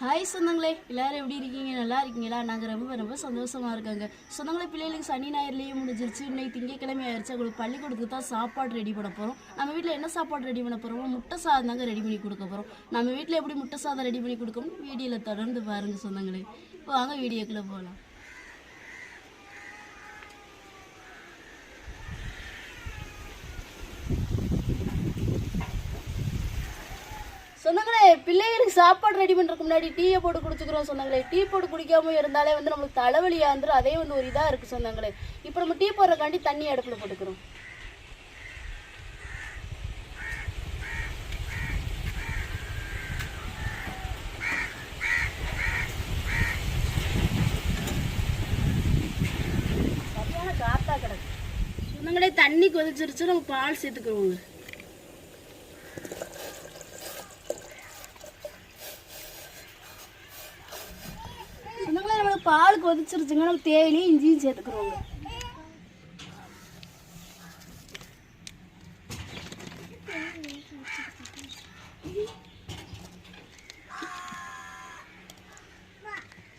Hi சொந்தங்களே. எல்லாரும் எப்படி இருக்கீங்க? நல்லா இருக்கீங்களா? நாங்கள் ரொம்ப ரொம்ப சந்தோஷமா இருக்காங்க. சொந்தங்களே பிள்ளைகளுக்கு சனி ஞாயிறுலேயே முடிஞ்சிருச்சு. இன்னைக்கு திங்கக்கிழமை ஆயிடுச்சு அவங்களுக்கு பள்ளிக்கூடத்துக்கு தான் சாப்பாடு ரெடி பண்ண போகிறோம் நம்ம வீட்டில் என்ன சாப்பாடு ரெடி பண்ண போகிறோமோ முட்டை சாதம் தாங்க ரெடி பண்ணி கொடுக்க போகிறோம் நம்ம வீட்டில் எப்படி முட்டை சாதம் ரெடி பண்ணி கொடுக்கணும் வீடியோவில் தொடர்ந்து பாருங்கள் சொந்தங்களே. வாங்க வீடியோக்குள்ளே போகலாம் சொந்தங்களே பிள்ளைகளுக்கு சாப்பாடு ரெடி பண்ணுறதுக்கு முன்னாடி டீயை போட்டு குடிச்சுக்கிறோம் சொந்தங்களே டீ போட்டு குடிக்காம இருந்தாலே வந்து நம்மளுக்கு தலைவலியாக இருந்துரும் அதே வந்து ஒரு இதாக இருக்குது சொந்தங்களே இப்போ நம்ம டீ போடுறக்காண்டி தண்ணி அடுப்பில் போட்டுக்கிறோம். சரியான காத்தா கிடக்கு. சொந்தங்களே தண்ணி கொதிச்சிருச்சு நம்ம பால் சேர்த்துக்கிறோங்க சொந்தங்களே நம்மளுக்கு பால் கொதிச்சிருச்சுங்க. நம்ம தேயிலையும் இஞ்சியும் சேர்த்துக்கிறோங்க.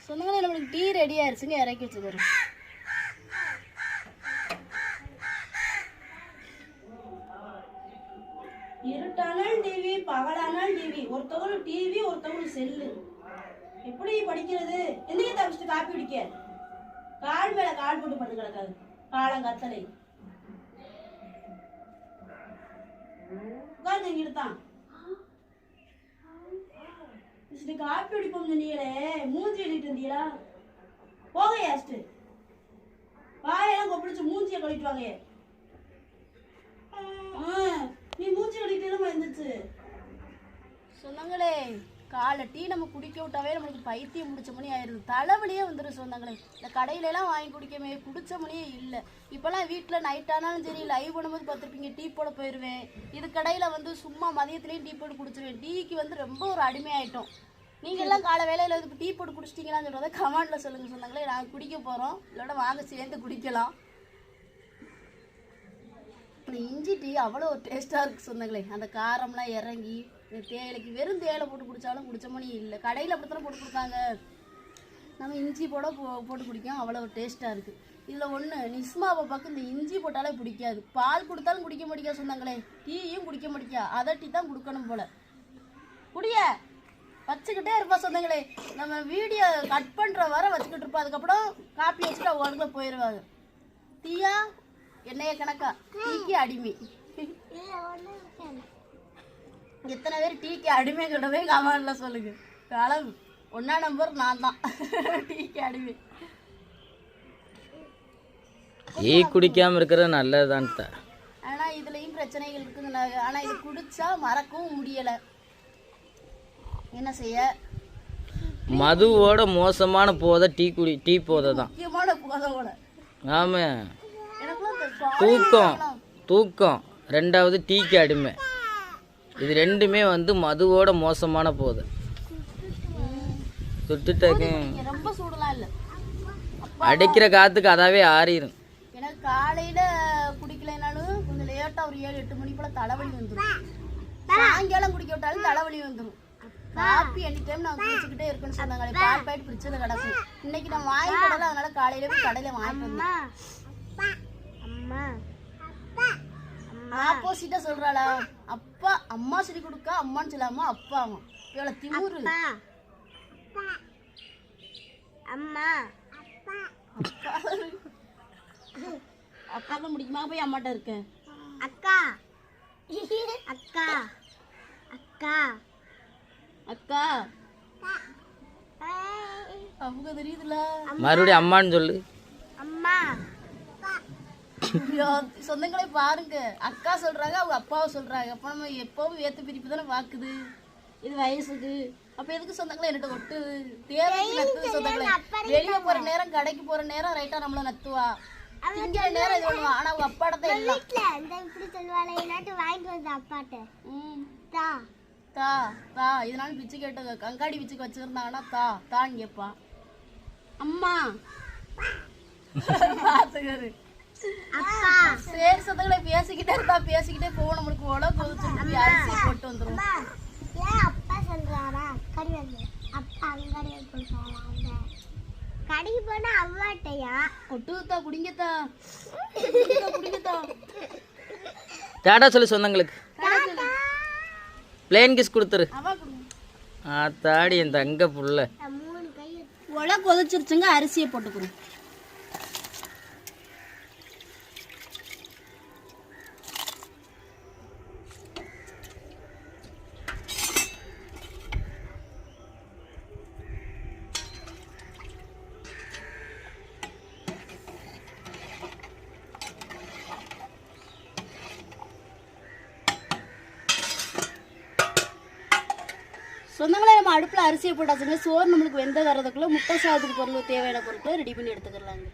சொந்தங்களே நம்மளுக்கு டீ ரெடி ஆயிடுச்சுங்க இறக்கி வச்சுக்கிறோம். இருட்டானால் டிவி பகலானால் டிவி. ஒருத்தவங்களும் டிவி ஒருத்தவங்களும் செல்லு. எப்படி படிக்கிறது? எந்திரிக்க தவிச்சிட்டு காப்பி குடிக்க? கால் மேல கால் போட்டு பண்ணு கிடக்காது. காலங்கத்தலை உட்கார்ந்து இங்கிட்டு தான். காப்பி குடிப்போம் சொன்னீங்களே மூஞ்சி எழுதிட்டு இருந்தீங்களா போக யாஸ்ட்டு வாயெல்லாம் கொப்பிடிச்சு மூஞ்சியை கழிட்டு வாங்க. நீ மூஞ்சி கழிக்கிட்டு இருந்துச்சு சொன்னாங்களே காலை டீ நம்ம குடிக்க விட்டாவே நம்மளுக்கு பைத்தியம் முடிச்ச மணி ஆயிடுது தலைவலியே வந்துடும் சொந்தங்களே. இந்த கடையிலலாம் வாங்கி குடிக்கமே குடிச்ச மணியே இல்லை. இப்போல்லாம் வீட்டில் நைட் ஆனாலும் சரி லைவ் பண்ணும்போது பார்த்துருப்பீங்க டீ போட போயிடுவேன் இது கடையில் வந்து சும்மா மதியத்துலேயும் டீ போட்டு குடிச்சிருவேன். டீக்கு வந்து ரொம்ப ஒரு அடிமையாயிட்டோம். நீங்கள் எல்லாம் காலை வேலையில் வந்து டீ போட்டு குடிச்சிட்டீங்களான்னு சொல்கிறத கமாண்டில் சொல்லுங்கள் சொன்னாங்களே நாங்கள் குடிக்க போகிறோம் இல்லைன்னா வாங்க சேர்ந்து குடிக்கலாம். இஞ்சி டீ அவ்வளோ டேஸ்ட்டாக இருக்குது சொந்தங்களே. அந்த காரம்லாம் இறங்கி தேயிலைக்கு வெறும் தேயிலை போட்டு குடித்தாலும் குடித்த மணி இல்லை. கடையில் அப்படித்தானே போட்டு கொடுக்காங்க நம்ம இஞ்சி போட போ போட்டு குடிக்கும். அவ்வளோ டேஸ்ட்டாக இருக்குது இதில் ஒன்று நிஸ்மா பார்க்க இந்த இஞ்சி போட்டாலே பிடிக்காது. பால் கொடுத்தாலும் குடிக்க மாட்டேங்க சொன்னாங்களே. டீயும் குடிக்க மாட்டேங்க அதை டீ தான் கொடுக்கணும் போல். குடிய. வச்சுக்கிட்டே இருப்பா சொந்தங்களே நம்ம வீடியோ கட் பண்ணுற வரை வச்சுக்கிட்டு இருப்பா. அதுக்கப்புறம் காப்பி வச்சுட்டு அவங்க போயிடுவாங்க டீயா? என்னைய கணக்கா? டீக்கு அடிமை. எத்தனை பேர் டீக்கு அடிமை கிட்டவே கமெண்ட்ல சொல்லுங்க. காலம் ஒன்னா நம்பர் நான் தான். டீக்கு அடிமை. டீ குடிக்காம இருக்கிறது நல்லதுதான் தான் ஆனா இதுலயும் பிரச்சனைகள் இருக்குங்க ஆனா இது குடிச்சா மறக்கவும் முடியல. என்ன செய்ய? மதுவோட மோசமான போதை டீ குடி டீ போதை தான் முக்கியமான போதோட ஆமாம் தூக்கம் தூக்கம். ரெண்டாவது டீக்கு அடிமை. இது ரெண்டுமே வந்து மதுவோட மோசமான போதை. சுட்டுட்டாக்க ரொம்ப சூடலாம் இல்ல. அடிக்கிற காத்துக்கு அதாவே ஆறிடும் எனக்கு காலையில குடிக்கலைனாலும் கொஞ்சம் லேட்டா ஒரு ஏழு எட்டு மணி போல தலைவலி வந்துடும் சாயங்காலம் குடிக்க விட்டாலும் தலைவலி வந்துடும் காப்பி எனி டைம் நான் குடிச்சுக்கிட்டே இருக்குன்னு சொன்னாங்க பால் பாயிட்டு பிடிச்சது கிடக்கும். இன்னைக்கு நான் வாங்கி போடல அதனால காலையில போய் கடையில வாங்கிட்டு வந்தேன். ஆப்போசிட்டா சொல்றாளா அப்பா அம்மா சொல்லி கொடுக்க அம்மான்னு சொல்லாம அப்பா அவன் இவ்வளவு திமுரு. அம்மா. அப்பாவுக்கு முடிக்குமா? போய் அம்மாட்ட இருக்கேன் அக்கா. அக்கா. அக்கா. அக்கா. அவங்க தெரியுதுல மறுபடியும் அம்மான்னு சொல்லு. சொந்தங்களே பாருங்க. அக்கா சொல்றாங்க அவங்க அப்பாவை சொல்றாங்க. அப்ப நம்ம எப்பவும் ஏத்து பிரிப்பு தானே பாக்குது இது வயசுக்கு அப்ப எதுக்கு சொந்தங்களே என்கிட்ட ஒட்டுது தேவைக்கு நத்துது சொந்தங்களே. வெளியே போற நேரம் கடைக்கு போற நேரம் ரைட்டா நம்மள நத்துவா திங்கிற நேரம் இது பண்ணுவா. ஆனா அவங்க அப்பாட்ட தான் இப்படி சொல்லுவாளே இல்லாட்டி வாங்கிட்டு வந்து அப்பாட்ட. ம், தா. தா தா. இதனால பிச்சு கேட்டு கங்காடி பிச்சுக்கு வச்சிருந்தாங்கன்னா தா. தான் கேப்பா. அம்மா. பாத்துக்காரு. அப்பா. சரி சொந்தங்களை பேசிக்கிட்டே இருந்தா பேசிக்கிட்டே போவோம் நம்மளுக்கு உலக கொதிச்சு அரிசி போட்டு வந்துரும் ஏன் அப்பா சொல்றாரா? அப்பா அங்கடையில் கொடுத்தாங்க கடைக்கு போனா அவ்வாட்டையா? கொட்டுத்தா குடிங்கத்தா. டாடா சொல்லு சொந்தங்களுக்கு. பிளேன் கிஸ் கொடுத்துரு. ஆத்தாடி என் தங்க புள்ள. நான் மூணு கை உலை கொதிச்சிருச்சுங்க அரிசியை போட்டுக்கிறோம் சொந்தங்களே நம்ம அடுப்பில் அரிசியை போட்டாச்சுங்க. சோறு நம்மளுக்கு வெந்த வரதுக்குள்ளே முட்டை சாதத்துக்கு பொருள் தேவையான பொருட்களை ரெடி பண்ணி எடுத்துக்கலாங்க.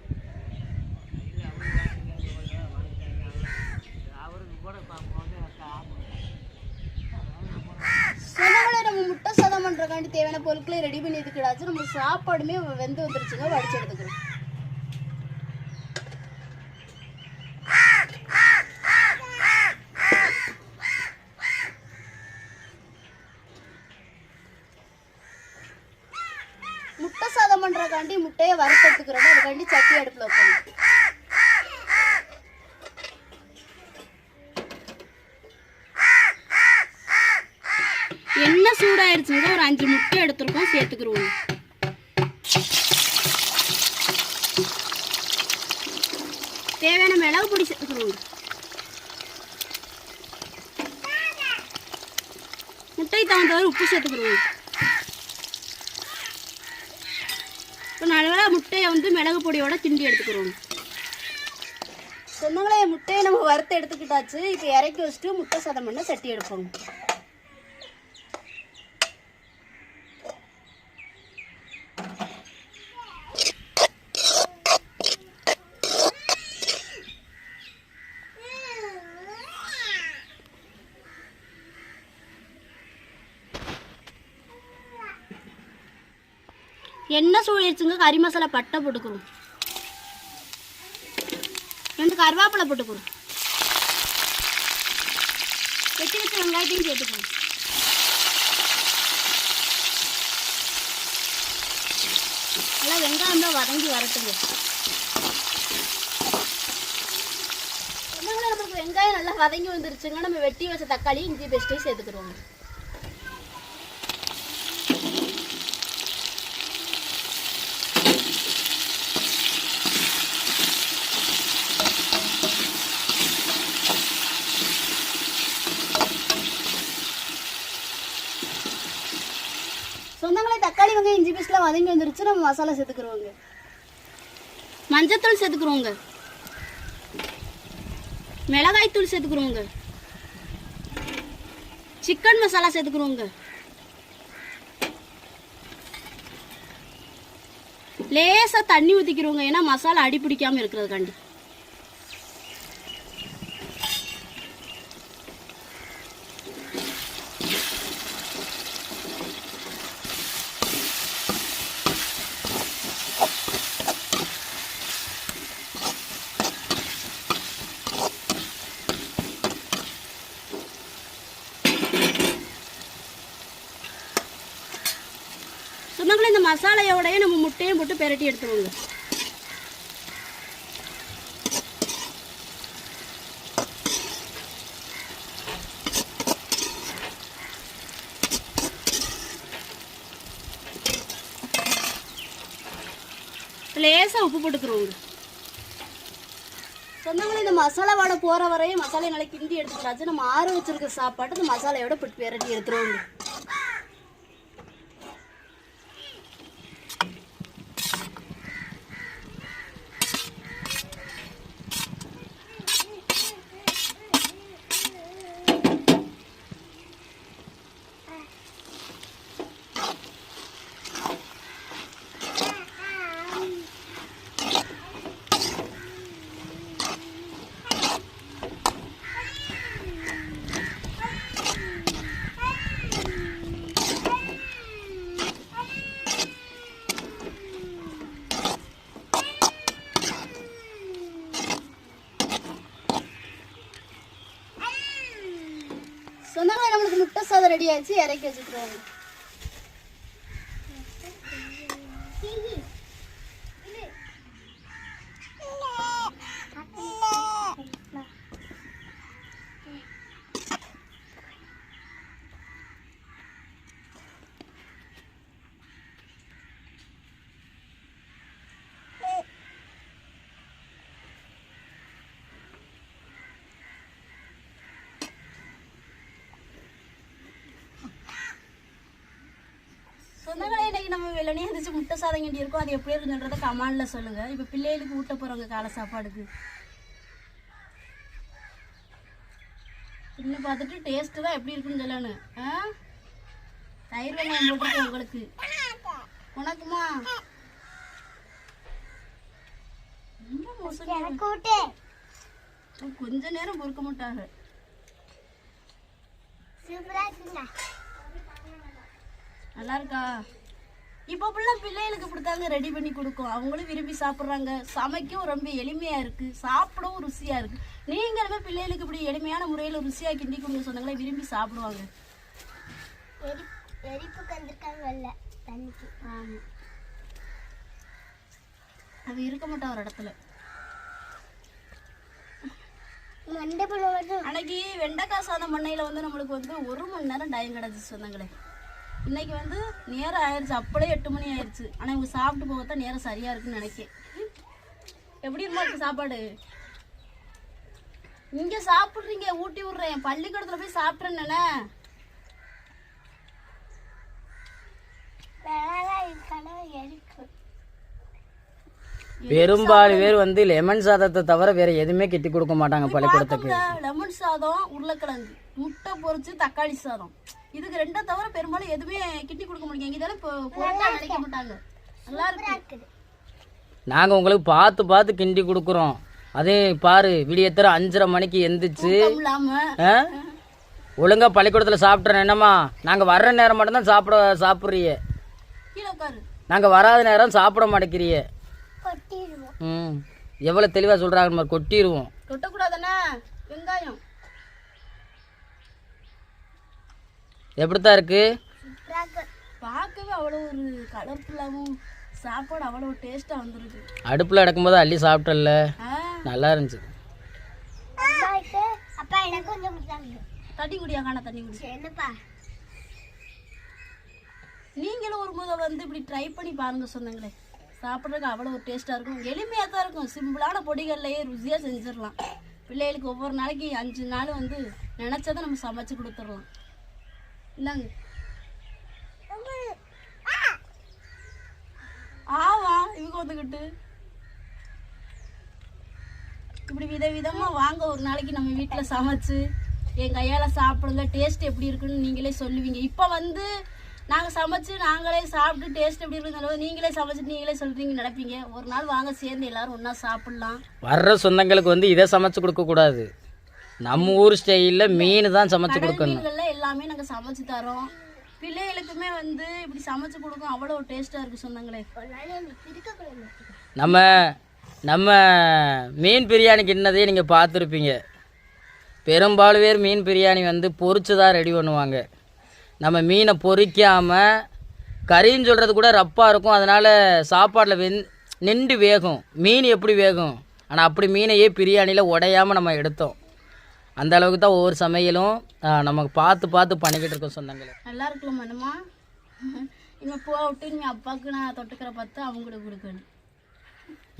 சொந்தங்களே நம்ம முட்டை சாதம் பண்ணுறக்காண்டி தேவையான பொருட்களை ரெடி பண்ணி எடுத்துக்கிடாச்சு நம்ம சாப்பாடுமே வெந்து வந்துருச்சுங்க. வடிச்சு எடுத்துக்கிறோம். முட்டை பண்ணுறக்காண்டி முட்டையை வறுத்தெடுத்துக்கிறோம். அதுக்காண்டி சட்டி அடுப்பில் வைக்கணும். எண்ணெய் சூடாயிருச்சுங்க ஒரு அஞ்சு முட்டை எடுத்துருக்கோம். சேர்த்துக்கிடுவோம் தேவையான மிளகு பொடி சேர்த்துக்கிடுவோம் முட்டை தகுந்தவரை உப்பு சேர்த்துக்கிடுவோம் இப்போ நல்லா முட்டையை வந்து மிளகு பொடியோட கிண்டி எடுத்துக்கிறோம். சொந்தங்களே முட்டையை நம்ம வறுத்து எடுத்துக்கிட்டாச்சு. இப்போ இறக்கி வச்சுட்டு முட்டை சாதம் பண்ண சட்டி எடுப்போம். எண்ணெய் சூழிடுச்சுங்க கறி மசாலா பட்டை போட்டுக்கிறோம் ரெண்டு கருவேப்பிலை போட்டுக்கிறோம் வெட்டி வச்ச வெங்காயத்தையும் சேர்த்துக்கிறோம் நல்லா வெங்காயம் தான் வதங்கி வரட்டுங்க. வெங்காயம் நல்லா வதங்கி வந்துருச்சுங்க. நம்ம வெட்டி வச்ச தக்காளி இஞ்சி பேஸ்ட்டையும் சேர்த்துக்கிறோம் சொந்தங்களே தக்காளி நேரத்தில் வதங்கி வந்துருச்சு நம்ம மசாலா சேர்த்துக்கிறோங்க. மஞ்சத்தூள் சேர்த்துக்கிறோங்க. மிளகாய் தூள் சேர்த்துக்கிறோங்க. சிக்கன் மசாலா சேர்த்துக்கிறோங்க. லேசா தண்ணி ஊற்றிக்கிறோங்க ஏன்னா மசாலா அடி பிடிக்காம இருக்கிறதுக்காண்டி. சொன்னாங்களே இந்த மசாலையோடய நம்ம முட்டையும் போட்டு பெரட்டி எடுத்துருவோங்க லேசாக உப்பு போட்டுக்கிறோங்க. சொந்தங்களை இந்த மசாலா வாடை போகிற வரையும் மசாலையை நல்லா கிண்டி எடுத்துக்கிறாச்சு நம்ம ஆற வச்சிருக்க சாப்பாட்டை இந்த மசாலையோட போட்டு பெரட்டி எடுத்துருவோங்க. வச்சு இறக்கி வச்சுக்கிறோம் சொந்தங்களே இன்னைக்கு நம்ம வெள்ளனே இருந்துச்சு முட்டை சாதம் கிண்டி இருக்கோம். அது எப்படி இருக்குன்றத கமாண்ட்ல சொல்லுங்க. இப்போ பிள்ளைகளுக்கு ஊட்ட போறவங்க காலை சாப்பாடுக்கு. இன்னும் பார்த்துட்டு டேஸ்ட்டு தான் எப்படி இருக்குன்னு சொல்லணும். ஆ? தயிர் வெங்காயம் போட்டுருக்கு உங்களுக்கு. உனக்குமா? கொஞ்ச நேரம் பொறுக்க மாட்டாங்க. சூப்பரா இருக்குங்க நல்லா இருக்கா? இப்போ ஃபுல்லாக பிள்ளைகளுக்கு இப்படித்தாங்க ரெடி பண்ணி கொடுக்கும். அவங்களும் விரும்பி சாப்பிட்றாங்க. சமைக்கவும் ரொம்ப எளிமையா இருக்கு. சாப்பிடவும் ருசியா இருக்கு. நீங்களுமே பிள்ளைகளுக்கு இப்படி எளிமையான முறையில் ருசியா கிண்டி கொடுங்க சொன்னாங்களே விரும்பி சாப்பிடுவாங்க. எரி எரிப்புக்கு வந்திருக்காங்கல்ல தண்ணிக்கு. ஆமா. அது இருக்க மாட்டான் ஒரு இடத்துல. மட்டும் அன்னைக்கு வெண்டைக்காய் சாதம் பண்ணையில் வந்து நம்மளுக்கு வந்து ஒரு மணி நேரம் டைம் கிடச்சி சொன்னாங்களே. இன்னைக்கு வந்து நேரம் ஆயிடுச்சு அப்படியே எட்டு மணி ஆயிடுச்சு ஆனால் இவங்க சாப்பிட்டு போகத்தான் நேரம் சரியா இருக்குன்னு நினைக்கேன். எப்படி இருந்தா இருக்கு சாப்பாடு? இங்க சாப்பிட்றீங்க ஊட்டி விடுறேன். பள்ளிக்கூடத்துல போய் சாப்பிட்றேன்னே பெரும்பாலும் பேர் வந்து லெமன் சாதத்தை தவிர வேற எதுவுமே கெட்டி கொடுக்க மாட்டாங்க பள்ளிக்கூடத்துக்கு. லெமன் சாதம் உருளைக்கிழங்கு. முட்டை பொரிச்சு தக்காளி சாதம். இதுக்கு ரெண்டை தவிர பெரும்பாலும் எதுவுமே கிட்டி கொடுக்க தானே பொருட்டா நினைக்க மாட்டாங்க நல்லா இருக்கு. நாங்கள் உங்களுக்கு பார்த்து பார்த்து கிண்டி கொடுக்குறோம். அதே பாரு விடியத்தர அஞ்சரை மணிக்கு எந்திரிச்சு? ஒழுங்கா பள்ளிக்கூடத்தில் சாப்பிட்றேன் என்னம்மா? நாங்கள் வர்ற நேரம் மட்டும்தான் சாப்பிட சாப்பிட்றிய. கீழே உட்காரு. நாங்கள் வராத நேரம் சாப்பிட மாட்டேங்கிறிய. கொட்டிடுவோம் ம். எவ்வளோ தெளிவாக சொல்கிறாங்க மாதிரி கொட்டிடுவோம் கொட்டக்கூடாதானே வெங்காயம். எப்படித்தான் இருக்கு? பார்க்கவே அவ்வளோ ஒரு கலர்ஃபுல்லாகவும் சாப்பாடு அவ்வளோ டேஸ்ட்டாக வந்துருக்கு. அடுப்பில் அடக்கும்போது அள்ளி சாப்பிட்டல நல்லா இருந்துச்சு. அப்பா எனக்கு கொஞ்சம் தண்ணி குடியா காண தண்ணி குடி என்னப்பா நீங்களும் ஒரு முறை வந்து இப்படி ட்ரை பண்ணி பாருங்க சொன்னாங்களே. சாப்பிட்றதுக்கு அவ்வளோ ஒரு டேஸ்ட்டாக இருக்கும். எளிமையாக தான் இருக்கும். சிம்பிளான பொடிகள்லையே ருசியாக செஞ்சிடலாம். பிள்ளைகளுக்கு ஒவ்வொரு நாளைக்கு அஞ்சு நாள் வந்து நினச்சதை நம்ம சமைச்சு கொடுத்துடலாம். இந்தாங்க. ஆமா இவங்க வந்துக்கிட்டு. இப்படி விதவிதமா வாங்க ஒரு நாளைக்கு நம்ம வீட்டில் சமைச்சு என் கையால் சாப்பிடுங்க டேஸ்ட் எப்படி இருக்குன்னு நீங்களே சொல்லுவீங்க. இப்போ வந்து நாங்கள் சமைச்சு நாங்களே சாப்பிட்டு டேஸ்ட் எப்படி இருக்குன்னு நீங்களே சமைச்சிட்டு நீங்களே சொல்றீங்க நினைப்பீங்க. ஒரு நாள் வாங்க சேர்ந்து எல்லாரும் ஒன்றா சாப்பிட்லாம். வர்ற சொந்தங்களுக்கு வந்து இதை சமைச்சு கொடுக்கக்கூடாது. நம்ம ஊர் ஸ்டைலில் மீன் தான் சமைச்சு கொடுக்கணும். எல்லாமே நாங்கள் சமைச்சு தரோம். பிள்ளைகளுக்குமே வந்து இப்படி சமைச்சு கொடுக்கும் அவ்வளோ டேஸ்ட்டாக இருக்குது சொன்னாங்களே. நம்ம நம்ம மீன் பிரியாணி கிண்ணதையே நீங்கள் பார்த்துருப்பீங்க. பெரும்பாலும் பேர் மீன் பிரியாணி வந்து பொறிச்சு தான் ரெடி பண்ணுவாங்க. நம்ம மீனை பொறிக்காமல் கறின்னு சொல்கிறது கூட ரப்பாக இருக்கும். அதனால் சாப்பாட்டில் வெந் நின்று வேகும். மீன் எப்படி வேகும்? ஆனால் அப்படி மீனையே பிரியாணியில் உடையாமல் நம்ம எடுத்தோம். அந்த அளவுக்கு தான் ஒவ்வொரு சமையலும் நமக்கு பார்த்து பார்த்து பண்ணிக்கிட்டு இருக்கோம் சொந்தங்களே. நல்லா இருக்கலாம் மனமா? இனிமே போ விட்டு இனிமே அப்பாவுக்கு நான் தொட்டுக்கிற பார்த்து அவங்களுக்கு கொடுக்கணும்.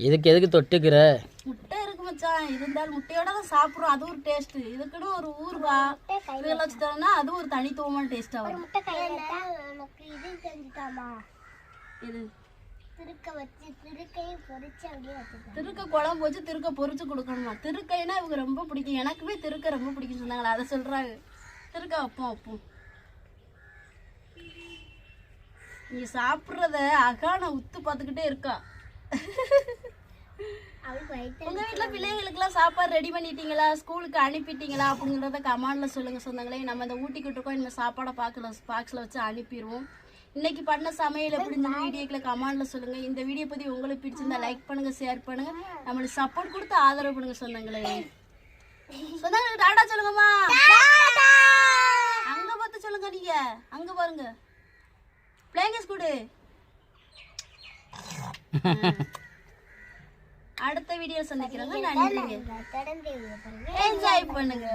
இதுக்கு எதுக்கு தொட்டுக்கிற? முட்டை இருக்கு மச்சான். இருந்தாலும் முட்டையோட தான் சாப்பிட்றோம். அது ஒரு டேஸ்ட் இதுக்குன்னு ஒரு ஊறுகா இதெல்லாம் வச்சு தரோம்னா அது ஒரு தனித்துவமான டேஸ்ட்டாக வரும். முட்டை கையில இது செஞ்சுட்டாமா இது திருக்க வச்சு திருக்கையும் பொரிச்சு அப்படியே திருக்க குழம்பு வச்சு திருக்க பொரிச்சு கொடுக்கணுமா? திருக்கைனா இவங்க ரொம்ப பிடிக்கும். எனக்குமே திருக்க ரொம்ப பிடிக்கும் சொன்னாங்களா அதை சொல்றாங்க. திருக்க வைப்போம் வைப்போம். நீங்க சாப்பிட்றத அகான உத்து பார்த்துக்கிட்டே இருக்கா. உங்க வீட்ல பிள்ளைகளுக்குலாம் சாப்பாடு ரெடி பண்ணிட்டீங்களா? ஸ்கூலுக்கு அனுப்பிட்டீங்களா? அப்படிங்கிறத கமெண்ட்ல சொல்லுங்க சொந்தங்களே. நம்ம இந்த ஊட்டிக்கிட்டு இருக்கோம். இந்த சாப்பாடை பாக்கல பாக்ஸ்ல வச்சு அனுப்பிடுவோம் இன்னைக்கு பண்ண சமையல் எப்படி இந்த வீடியோக்குள்ள கமெண்ட்ல சொல்லுங்க. இந்த வீடியோ பத்தி உங்களுக்கு பிடிச்சிருந்தா லைக் பண்ணுங்க ஷேர் பண்ணுங்க. நம்மளுக்கு சப்போர்ட் கொடுத்து ஆதரவு பண்ணுங்க சொந்தங்களே சொந்தங்களுக்கு டாடா சொல்லுங்கம்மா. அங்க பார்த்து சொல்லுங்க நீங்க. அங்க பாருங்க. பிளேங்க ஸ்கூடு அடுத்த வீடியோ சந்திக்கிறோங்க. நன்றிங்க என்ஜாய் பண்ணுங்க.